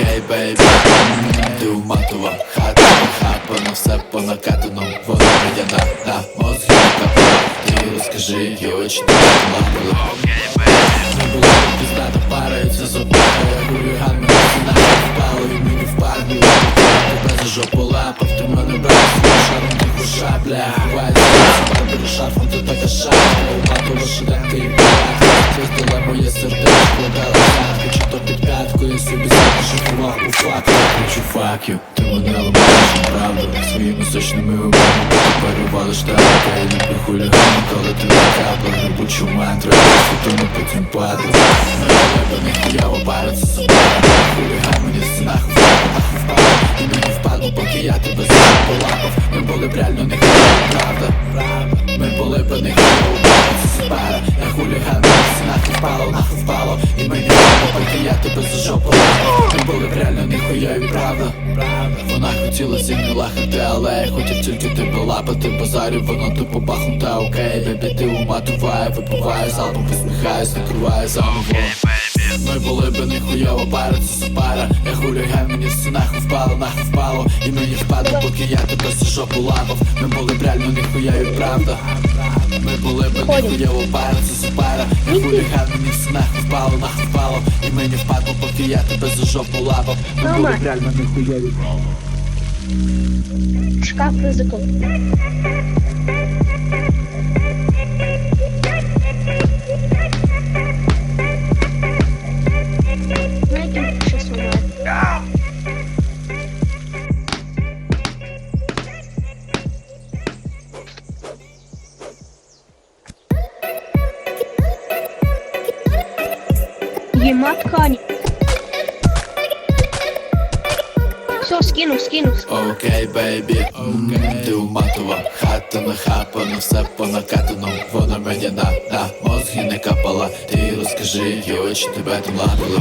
Гей, бейбі, ти у матова хата, хапано ну все по накатану, вона водяна на мозку капала. Ти розкажи, їй очі вона була. Не було пізнато параються з опорою, хуліган мене сіна впало, і мені впадні. Тебе за жопу лапав, ти мене брав, шаром тиху шабля. Хвалю, перед шарфом ти така шапля, у матова шляхи і п'ятка. Ти здала моє сердечко, дала п'ятки, чи то під п'яткою собі запишував у факт кричу you, ти мене ламаєш на правду Своїми сочними перевалиш штанка Я люблю хулігани, коли ти на каплах Грибучу мантру, фотону потім леба не хуява пара, це собака Хуліган мені в стінах І мені впадло, поки я тебе сам полапав Ми були б реально не хуява, правда Ми були б не пара, це собака Я хуліган впало, нахуй впало. І мені впадло, я тебе за жопу були б реально не хуяви, правда. Вона хотіла зі мною лахати, але я хотів тільки тебе лапати Базарю, воно тупо бахнута, окей Бебі, ти уматуває, випиває залпом, посміхаюсь, накриває замовом ми були би ніхуйова пара, це супара. Я хуліган, мені в стінах впало, нахуй впало. І мені впадло, поки я тебе за жопу лапав. Ми були б реально ніхуяві, правда Ми були б ніхуйова пара, це супара. Я хуліган, мені в снах впало, нахуй впало. І мені впадло, поки я тебе за жопу лапав. Ми були б реально нехуєві Шкаф ризиком. Єма ткані. Все, скинув, скинув. Окей, бейбі, М, ти уматова Хата нахапана, все по накатану Вона мені на, на мозги не капала. Ти розкажи, і очі тебе там ладили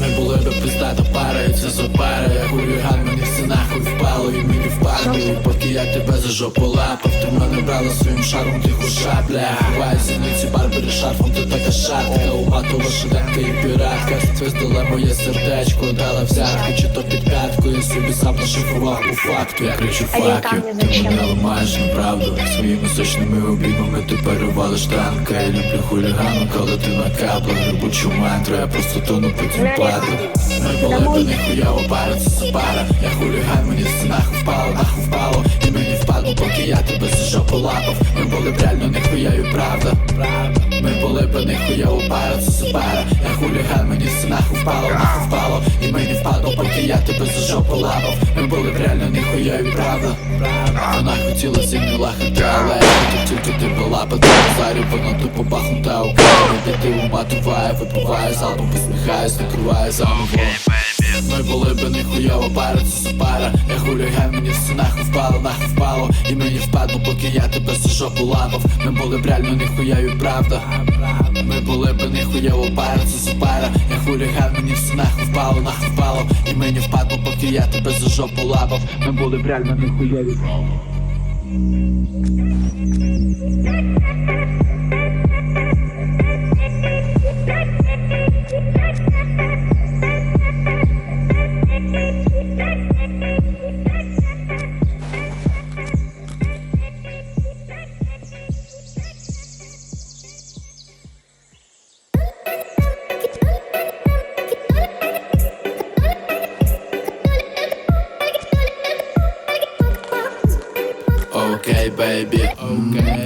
Ми були би пиздата пара, жопу лапав Ти мене брала своїм шаром, ти хуша, бля. Ховай зіниці, барбери шарфом, ти така шатка Уматова шиденка і піратка. Свистила моє сердечко, дала взятку Чи то під п'ятку, я собі сам нашифрував у факту. Я кричу факю, ти мене ламаєш на правду Своїми сочними обіймами ти перевалиш танка. Я люблю хулігану, коли ти на каплах. Грибучу мантру, я просто тону потім падаю Ми були б ніхуява пара, це супара. Я хуліган, мені в стінах впало, нахуй впало поки я тебе за жопу лапав Ми були б реально ніхуяві, правда? Ми були б ніхуява пара, це супара Я хуліган, мені в стінах впало, нахуй впало. І мені впадло, поки я тебе за лапав Ми були б реально ніхуяві, правда? Вона хотіла зі мною лахати, але я хотів тільки тебе лапати. Базарю, воно тупо бахнута, окей Бебі, ти уматуває, випиває залпом, посміхаюсь, накриває замовом ми були б ніхуйова пара, це супара. Я хуліган, мені в стінах впало, нахуй впало. І мені впадло, поки я тебе за жопу лапав. Ми були б реально ніхуяві, правда. Ми були б ніхуйова пара, це супара. Я хуліган, мені в стінах впало, нахуй впало. І мені впадло, поки я тебе за жопу лапав. Ми були б реально ніхуяві Окей, бейбі,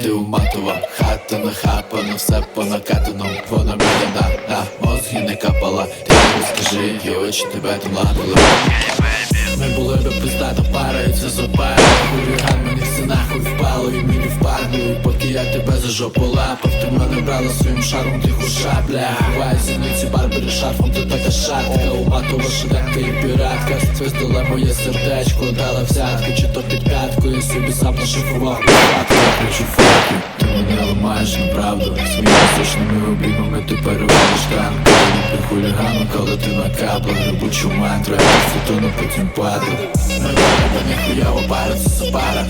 ти уматова Хата нахапана, все по накатану Вона мені на, мозги не капала. Ти скажи, і очі тебе там ладили Ми були би пиздата пара, і це запара Хуліган, мені все нахуй впало І мені впадло, і поки я тебе за жопу лапав. Ти мене брала своїм шаром, ти хуша, бля Ховай зіниці, барбери шарфом, ти така шатка. Уматова шиденка і піратка. Свистила моє сердечко, дала взятку Чи то під п'ятку, собі сам факту Я кричу факю, ти мене ламаєш на правду Своїми сочними обіймами ти перевалиш танку Я люблю хулігану, коли ти на каплах Грибучу мантру, я потім Ми були ніхуява пара, це супара